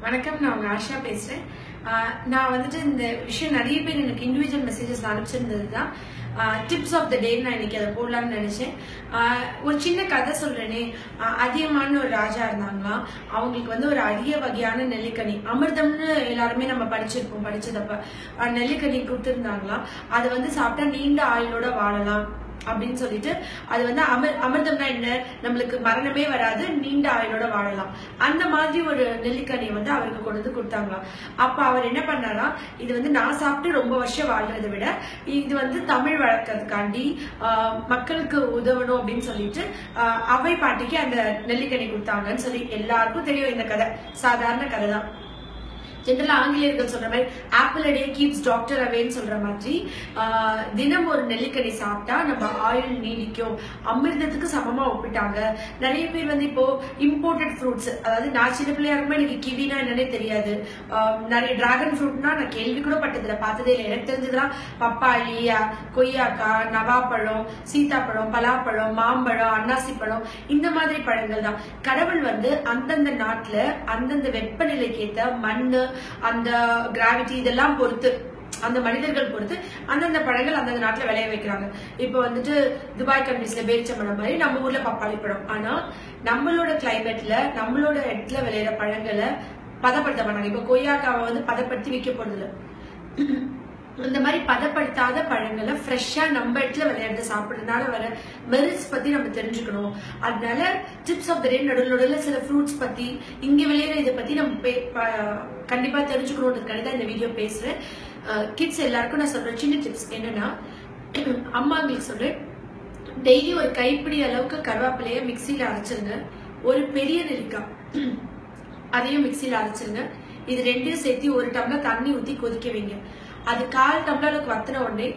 வணக்கம் நான் உங்க ஆஷா பேசுறேன். நான் வந்துட்டு இந்த விஷயம் நிறைய பேர் எனக்கு இண்டிவிஜுவல் மெசேஜஸ் அனுப்பிச்சிருந்தது தான் டிப்ஸ் ஆஃப் த டே நான் இன்னைக்கு அதை போடலாம்னு நினைச்சேன். ஒரு சின்ன கதை சொல்றேனே. ஆஹ் அதியமான ஒரு ராஜா இருந்தாங்களாம் அவங்களுக்கு வந்து ஒரு அரிய வகையான நெல்லிக்கனி. அமிர்தம்னு எல்லாருமே நம்ம படிச்சிருப்போம் படிச்சதப்ப. நெல்லிக்கனி கொடுத்துருந்தாங்களாம் அதை வந்து சாப்பிட்டா நீண்ட ஆயுளோட வாழலாம். அப்படின்னு சொல்லிட்டு அது வந்து அமிர் அமிர்தம்னா என்ன? நம்மளுக்கு மரணமே வராது நீண்ட ஆயுளோட வாழலாம். அந்த மாதிரி ஒரு நெல்லிக்கனியை வந்து அவருக்கு கொண்டு கொடுத்தாங்களாம். அப்ப அவர் என்ன பண்ணாராம் இது வந்து நான் சாப்பிட்டு ரொம்ப வருஷம் வாழ்றதை விட இது வந்து தமிழ் வளர்க்கறதுக்காண்டி ஆஹ், மக்களுக்கு உதவணும் அப்படின்னு சொல்லிட்டு அவை பாட்டிக்கு அந்த நெல்லிக்கனி கொடுத்தாங்கன்னு சொல்லி எல்லாருக்கும் தெரியும் இந்த கதை. சாதாரண கதை தான் ஜென்ரலா ஆங்கிலேயர்கள் சொல்ற மாதிரி ஆப்பிள் அடே கீப்ஸ் டாக்டர் அவேன்னு சொல்ற மாதிரி தினம் ஒரு நெல்லிக்கனி சாப்பிட்டா நம்ம ஆயுள் நீடிக்கும். அமிர்தத்துக்கு சமமா ஒப்பிட்டாங்க. நிறைய பேர் வந்து இப்போ இம்போர்ட்டட் ஃப்ரூட்ஸ் அதாவது நான் சின்ன பிள்ளையா இருக்கும்போது எனக்கு கிவினா என்னன்னே தெரியாது. நிறைய டிராகன் ஃப்ரூட்னா நான் கேள்வி கூட பட்டதில்ல பார்த்ததே இல்லை. எனக்கு தெரிஞ்சதுலாம் பப்பாளி கொய்யாக்காய் நவாப்பழம் சீதாப்பழம் பலாப்பழம் மாம்பழம் அன்னாசி பழம் இந்த மாதிரி பழங்கள் தான். கடவுள் வந்து அந்தந்த நாட்டுல அந்தந்த வெப்பநிலைக்கு ஏற்ற மண்ணு அந்த கிராவிட்டி இதெல்லாம் பொறுத்து அந்த மனிதர்கள் பொறுத்து அந்தந்த பழங்கள் அந்தந்த நாட்டில் விளைய வைக்கிறாங்க. இப்போ வந்துட்டு துபாய் கண்ட்ரீஸ்ல பேரிச்சம்பழம் மாதிரி நம்ம ஊர்ல பப்பாளி பழம். ஆனா நம்மளோட கிளைமேட்ல நம்மளோட இடத்துல விளையிற பழங்களை பதப்படுத்த மாட்டாங்க. இப்போ கொய்யாக்காவை வந்து பதப்படுத்தி விற்க போறது இந்த மாதிரி பதப்படுத்தாத பழங்களை ஃப்ரெஷ்ஷா நம்ம இடத்துல விளையாட்டு சாப்பிட்றதுனால வர மெரிட்ஸ் பத்தி நம்ம தெரிஞ்சுக்கணும். அதனால டிப்ஸ் ஆஃப் த டே நடுவில் நடுவில் சில ஃப்ரூட்ஸ் பத்தி இங்க விளையிற இதை பத்தி நம்ம பே- ப- கண்டிப்பா தெரிஞ்சுக்கணுன்றதுக்காக தான் இந்த வீடியோ பேசுறேன். கிட்ஸ் எல்லாருக்கும் நான் சொல்கிறேன் சின்ன டிப்ஸ் என்னன்னா அம்மாங்களுக்கு சொல்றேன் டெய்லி ஒரு கைப்பிடி அளவுக்கு கருவேப்பிலைய மிக்சியில அரைச்சிருங்க. ஒரு பெரிய நெல்லிக்காய் அதையும் மிக்சியில அரைச்சிருங்க. இது ரெண்டையும் சேர்த்து ஒரு டம்ளர் தண்ணி ஊத்தி கொதிக்க வைங்க. அது கால் டம்ளருக்கு வத்தின உடனே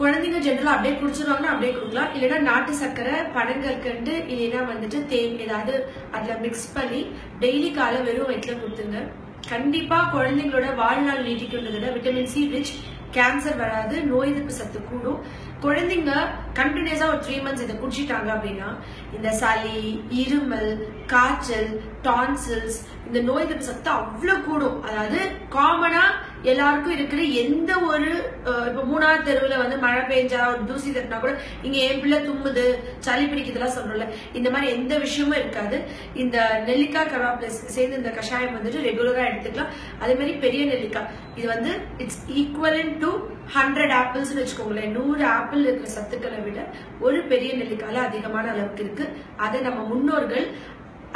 குழந்தைங்க ஜென்ரலா அப்படியே குடிச்சிருவாங்கன்னா அப்படியே கொடுக்கலாம். இல்லைன்னா நாட்டு சர்க்கரை பனங்கற்கண்டு இல்லைன்னா வந்துட்டு தேன் ஏதாவது அதுல மிக்ஸ் பண்ணி டெய்லி காலை வெறும் வயிற்றுல கொடுத்துங்க கண்டிப்பா குழந்தைங்களோட வாழ்நாள் நீட்டிக்கின்றதை விட்டமின் சி ரிச் கேன்சர் வராது. நோய் எதிர்ப்பு சத்து கூடும். குழந்தைங்க கண்டினியூஸா ஒரு த்ரீ மந்த்ஸ் இதை குடிச்சிட்டாங்க அப்படின்னா இந்த சளி இருமல் காய்ச்சல் டான்சில்ஸ் இந்த நோய் எதிர்ப்பு சத்தம் அவ்வளவு கூடும். அதாவது காமனா எல்லாருக்கும் இருக்கிற எந்த ஒரு இப்போ இப்ப மூணாவது தெருவுல வந்து மழை பெஞ்சா ஒரு தூசி தட்டினா கூட இங்க என் பிள்ளை தும்முது சளி பிடிக்குதுலாம் சொல்றோம்ல இந்த மாதிரி எந்த விஷயமும் இருக்காது. இந்த நெல்லிக்காய் கருவேப்பிலை சேர்ந்து இந்த கஷாயம் வந்துட்டு ரெகுலரா எடுத்துக்கலாம். அதே மாதிரி பெரிய நெல்லிக்காய். இது வந்து it's equivalent to hundred apples வச்சுக்கோங்களேன். நூறு ஆப்பிள் ஆப்பிள் இருக்கிற சத்துக்களை விட ஒரு பெரிய நெல்லிக்காயில அதிகமான அளவுக்கு இருக்கு. அதை நம்ம முன்னோர்கள்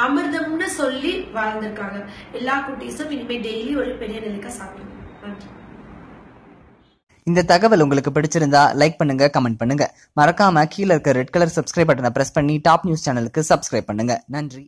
அமிர்தம்னு சொல்லி வாழ்ந்திருக்காங்க. எல்லா குட்டீஸும் இனிமே டெய்லி ஒரு பெரிய நெல்லிக்காய் சாப்பிடணும். நன்றி. இந்த தகவல் உங்களுக்கு பிடிச்சிருந்தா லைக் பண்ணுங்க கமெண்ட் பண்ணுங்க. மறக்காம கீழே இருக்க ரெட் கலர் சப்ஸ்கிரைப் பட்டனை பிரஸ் பண்ணி டாப் நியூஸ் சேனலுக்கு சப்ஸ்கிரைப் பண்ணுங்க. நன்றி